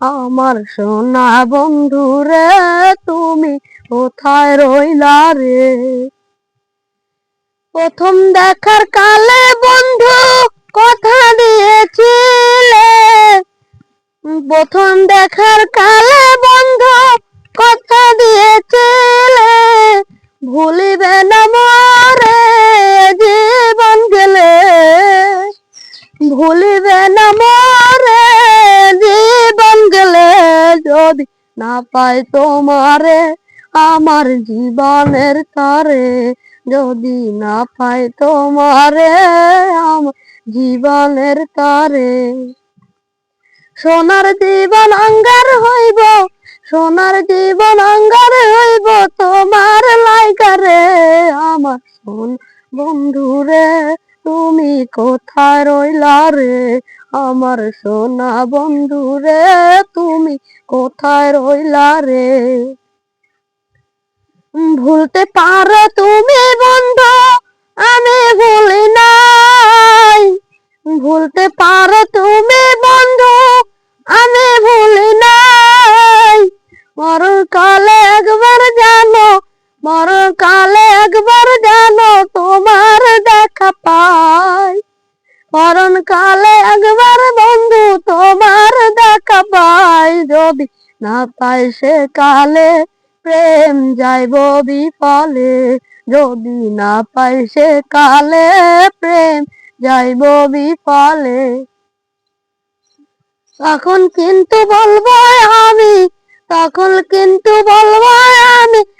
আমার সোনা বন্ধু রে, তুমি কোথায় রইলা রে? প্রথম দেখার কালে বন্ধু কথা দিয়েছিলে। প্রথম দেখার কালে বন্ধু কথা দিয়েছিলে। ভুলিবে না মরে, জীবন গেলে। ভুলিবে না মরে জীবন গেলে যদি না পাই তোমারে, আমার জীবনের তারে যদি না পাই তোমারে, আমার জীবনের তারে সোনার জীবন অঙ্গার হইব, সোনার জীবন অঙ্গার হইব, তোমার লাইকারে আমার সোন বন্ধুরে। তুমি কোথায় রইলা রে? আমার সোনা বন্ধুরে তুমি কোথায় রইলা রে? ভুলতে পারো তুমি বন্ধু, আমি ভুলি নাই। ভুলতে পারো তুমি বন্ধু, আমি ভুলি নাই। মরণ কালে একবার জানো, মরণ কালে মরণ কালে একবার বন্ধু তোমার দেখা পাই। যদি না পাই সে কালে প্রেম যাইব বিফলে। যদি না পাই সে কালে প্রেম যাইব বিফলে। তখন কিন্তু বলব আমি, তখন কিন্তু বলব আমি